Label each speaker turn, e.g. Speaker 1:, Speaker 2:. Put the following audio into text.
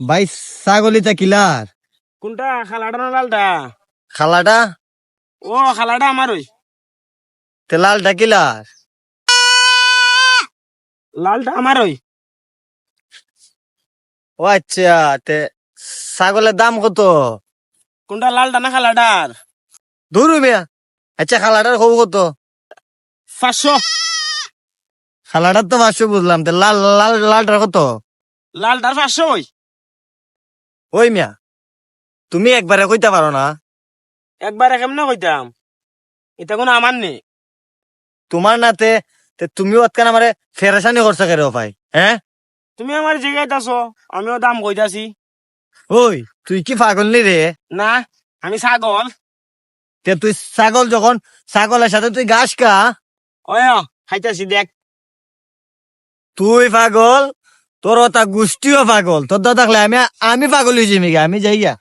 Speaker 1: ভাই ছাগলিটা কিলার?
Speaker 2: কোনটা? খালাটা না লালটা
Speaker 1: খালাটা
Speaker 2: ও খালাটা আমার ওই।
Speaker 1: তে লালটা কিলার?
Speaker 2: লালটা আমার ওই।
Speaker 1: ও আচ্ছা তে ছাগলের দাম কত?
Speaker 2: কোনটা লালটা না খালাটার
Speaker 1: দূর মিয়া। আচ্ছা খালাটার খবর কত?
Speaker 2: পাঁচশো।
Speaker 1: খালাটার তো পাঁচশো বুঝলাম। তে লাল লাল লালটার কত?
Speaker 2: লালটার পাঁচশো ওই।
Speaker 1: ওই মিয়া তুমি একবারে কইতে পারো না?
Speaker 2: একবারে কেমনে কইতাম? এটা কোনো আমার নেই
Speaker 1: তোমার নাতে তে তুমিও আজকাল আমারে ফেরাসানি করছ কেন ভাই হ্যাঁ?
Speaker 2: তুমি আমার জিগাইতাছো আমিও দাম কইতাছি।
Speaker 1: ওই তুই কি পাগল নি রে?
Speaker 2: না আমি ছাগল।
Speaker 1: তে তুই ছাগল যখন ছাগলের সাথে তুই ঘাস খা।
Speaker 2: ওই খাইতাছি দেখ।
Speaker 1: তুই পাগল? তোর ওটা গোষ্ঠীও পাগল। তোর দাদা আমি আমি পাগল হয়েছি মিগা আমি যাই গা